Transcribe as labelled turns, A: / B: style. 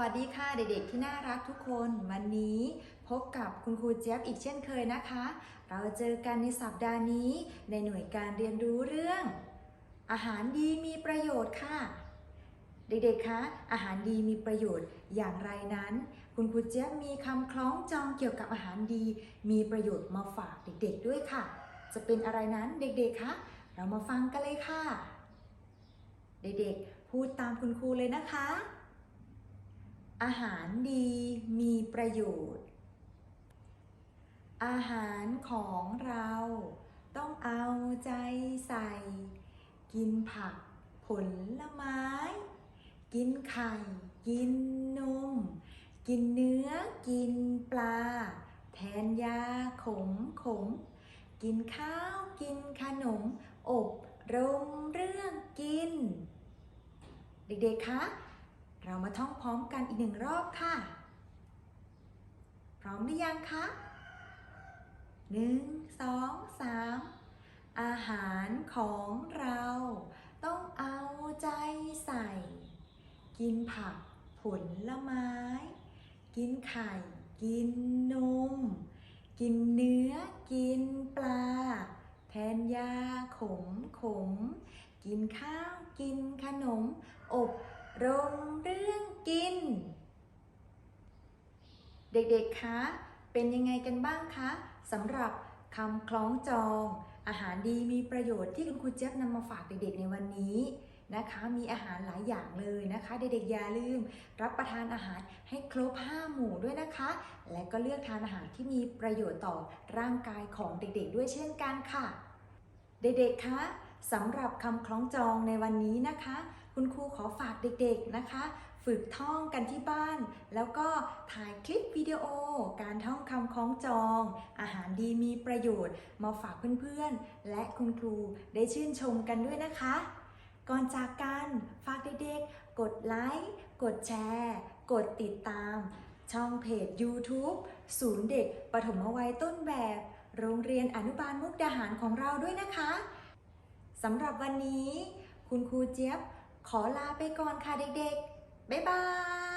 A: วัสดีค่ะเด็กๆที่น่ารักทุกคนวันนี้พบกับคุณครูเจี๊ยบอีกเช่นเคยนะคะ เราเจอกันในสัปดาห์นี้ ในหน่วยการเรียนรู้เรื่อง อาหารดีมีประโยชน์ค่ะ เด็กๆคะอาหารดีมีประโยชน์อย่างไรนั้น คุณครูเจี๊ยบมีคำคล้องจองเกี่ยวกับอาหารดี มีประโยชน์มาฝากเด็กๆด้วยค่ะ จะเป็นอะไรนั้นเด็กๆคะเรามาฟังกันเลยค่ะ เด็กๆ พูดตามคุณครูเลยนะคะ อาหารดีมีประโยชน์ อาหารของเราต้องเอาใจใส่ กินผักผลไม้ กินไข่ กินนม กินเนื้อ กินปลา แทนยาขมขม กินข้าว กินขนม อบรมเรื่องกิน เด็กๆคะ เรามาท่องพร้อมกันอีกหนึ่งรอบค่ะ พร้อมหรือยังคะหนึ่งสองสามอาหารของเราต้องเอาใจใส่ กินผักผลไม้ กินไข่ กินนม กินเนื้อ กินปลา แทนยาขมขม กินข้าว กินขนม อบ รมเรื่องกิน เด็กๆ คะ เป็นยังไงกันบ้างคะสำหรับคำคล้องจอง อาหารดีมีประโยชน์ที่คุณครูเจี๊ยบนำมาฝากเด็กๆในวันนี้นะคะมีอาหารหลายอย่างเลยนะคะ เด็กๆอย่าลืม รับประทานอาหารให้ครบ 5 หมู่ด้วยนะคะ และก็เลือกทานอาหารที่มีประโยชน์ต่อร่างกายของเด็กๆ ด้วยเช่นกันค่ะ เด็กๆคะสำหรับคำคล้องจองในวันนี้นะคะ คุณครูขอฝากเด็กๆนะคะ ฝึกท่องกันที่บ้าน แล้วก็ถ่ายคลิปวิดีโอ การท่องคำคล้องจอง อาหารดีมีประโยชน์ มาฝากเพื่อนๆ และคุณครูได้ชื่นชมกันด้วยนะคะ ก่อนจากกันฝากเด็กๆ กดไลค์ กดแชร์ กดติดตาม ช่องเพจ YouTube ศูนย์เด็กปฐมวัยต้นแบบ โรงเรียนอนุบาลมุกดาหารของเราด้วยนะคะสำหรับวันนี้ คุณครูเจี๊ยบ ขอลาไปก่อนค่ะเด็กๆ บ๊ายบาย